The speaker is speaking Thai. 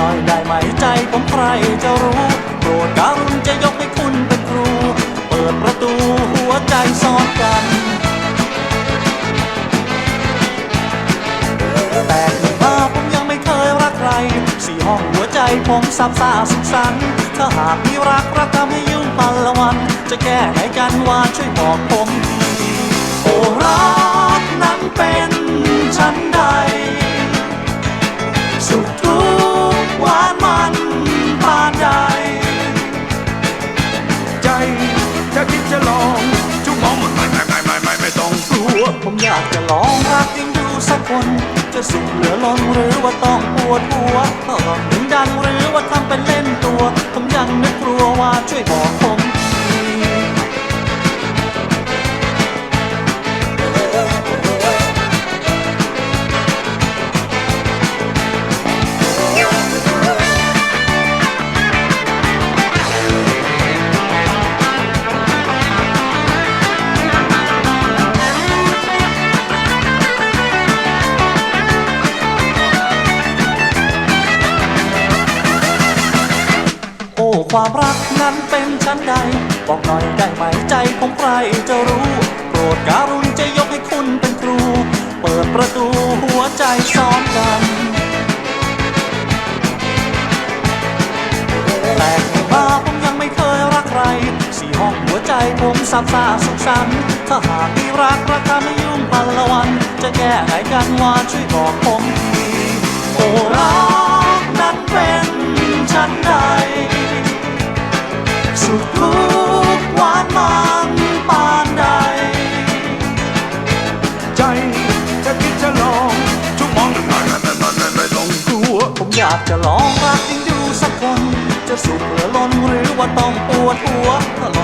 น่อยได้ไหมใจผมใครจะรู้ โปรดการุณจะยกให้คุณเป็นครู เปิดประตูหัวใจซ้อนกัน แต่เกิดมาผมยังไม่เคยรักใคร สี่ห้องหัวใจผมซับซ่าสุขสันต์ถ้าหากมีรักรักทำให้ยุ่งพันละวัน จะแก้ไขกันว่าช่วยบอกผมทีโอ้รัก องชั่วโมองมันไม่ไม่ไม่ไม่ไม่ไม่ต้องกลัว ผมอยากจะลองรักยิ่งดูสักคน จะสุขเหลือล้นหรือว่าต้องปวดหัวตลอดถึงดังหรือว่าทำเป็นเล่นตัว ผมยังนึกกลัวว่าช่วยบอก ความรักนั้นเป็นชั้นใด บอกหน่อยได้ไหมใจของใครจะรู้ โปรดการุณจะยกให้คุณเป็นครู เปิดประตูหัวใจซ้อนกันแต่เกิดมาผมยังไม่เคยรักใคร สี่ห้องหัวใจผมซับซ่าสุขสันต์ถ้าหากมีรักรักทำให้ยุ่งพันละวัน จะแก้ไขกันว่าช่วยบอกผม สุขทุกหวานมันปานใด ใจจะคิดจะลองชั่วโมองไม่ไม่ไม่ไม่ไม่ต้องกลัว ผมอยากจะลองรักยิ่งดูสักคน จะสุขเหลือล้นหรือว่าต้องปวดหัวตลอด